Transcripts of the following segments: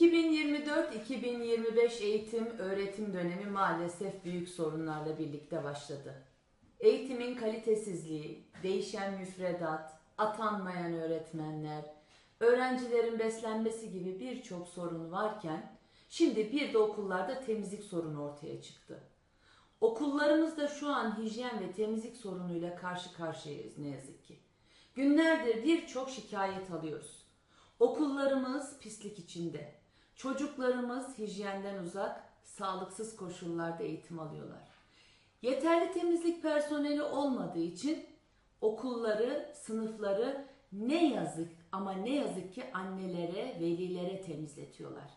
2024-2025 eğitim öğretim dönemi maalesef büyük sorunlarla birlikte başladı. Eğitimin kalitesizliği, değişen müfredat, atanmayan öğretmenler, öğrencilerin beslenmesi gibi birçok sorun varken şimdi bir de okullarda temizlik sorunu ortaya çıktı. Okullarımızda şu an hijyen ve temizlik sorunuyla karşı karşıyayız ne yazık ki. Günlerdir birçok şikayet alıyoruz. Okullarımız pislik içinde. Çocuklarımız hijyenden uzak, sağlıksız koşullarda eğitim alıyorlar. Yeterli temizlik personeli olmadığı için okulları, sınıfları ne yazık ama ne yazık ki annelere, velilere temizletiyorlar.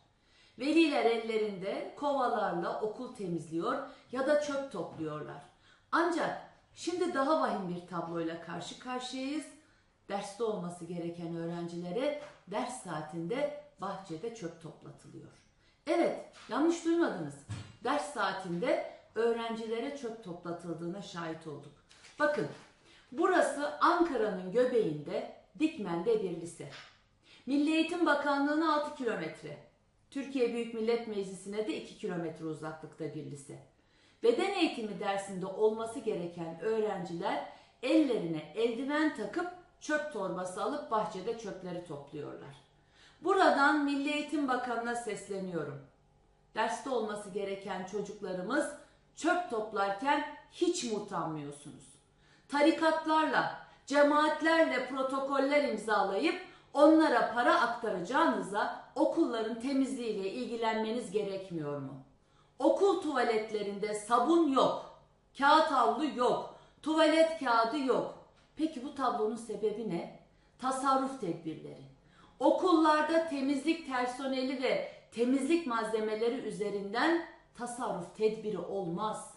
Veliler ellerinde kovalarla okul temizliyor ya da çöp topluyorlar. Ancak şimdi daha vahim bir tabloyla karşı karşıyayız. Derste olması gereken öğrencilere ders saatinde bahçede çöp toplatılıyor. Evet, yanlış duymadınız. Ders saatinde öğrencilere çöp toplatıldığına şahit olduk. Bakın, burası Ankara'nın göbeğinde Dikmen'de bir lise. Milli Eğitim Bakanlığı'na 6 kilometre. Türkiye Büyük Millet Meclisi'ne de 2 kilometre uzaklıkta bir lise. Beden eğitimi dersinde olması gereken öğrenciler ellerine eldiven takıp çöp torbası alıp bahçede çöpleri topluyorlar. Buradan Milli Eğitim Bakanı'na sesleniyorum. Derste olması gereken çocuklarımız çöp toplarken hiç mi utanmıyorsunuz? Tarikatlarla, cemaatlerle protokoller imzalayıp onlara para aktaracağınıza okulların temizliğiyle ilgilenmeniz gerekmiyor mu? Okul tuvaletlerinde sabun yok, kağıt havlu yok, tuvalet kağıdı yok. Peki bu tablonun sebebi ne? Tasarruf tedbirleri. Okullarda temizlik personeli ve temizlik malzemeleri üzerinden tasarruf tedbiri olmaz.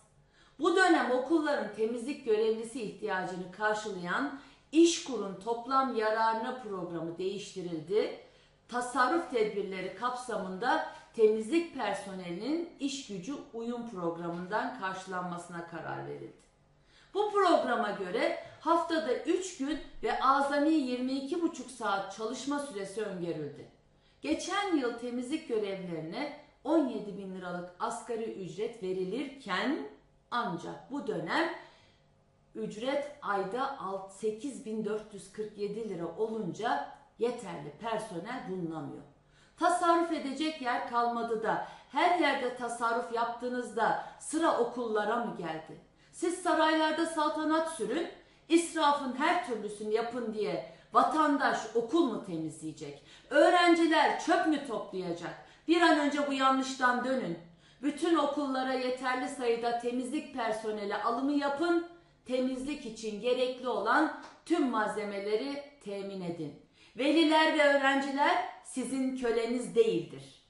Bu dönem okulların temizlik görevlisi ihtiyacını karşılayan İşkur'un toplam yararına programı değiştirildi. Tasarruf tedbirleri kapsamında temizlik personelinin iş gücü uyum programından karşılanmasına karar verildi. Bu programa göre haftada 3 gün ve azami 22,5 saat çalışma süresi öngörüldü. Geçen yıl temizlik görevlerine 17 bin liralık asgari ücret verilirken ancak bu dönem ücret ayda 8447 lira olunca yeterli personel bulunamıyor. Tasarruf edecek yer kalmadı da her yerde tasarruf yaptığınızda sıra okullara mı geldi? Siz saraylarda saltanat sürün, israfın her türlüsünü yapın diye vatandaş okul mu temizleyecek? Öğrenciler çöp mü toplayacak? Bir an önce bu yanlıştan dönün. Bütün okullara yeterli sayıda temizlik personeli alımı yapın. Temizlik için gerekli olan tüm malzemeleri temin edin. Veliler ve öğrenciler sizin köleniz değildir.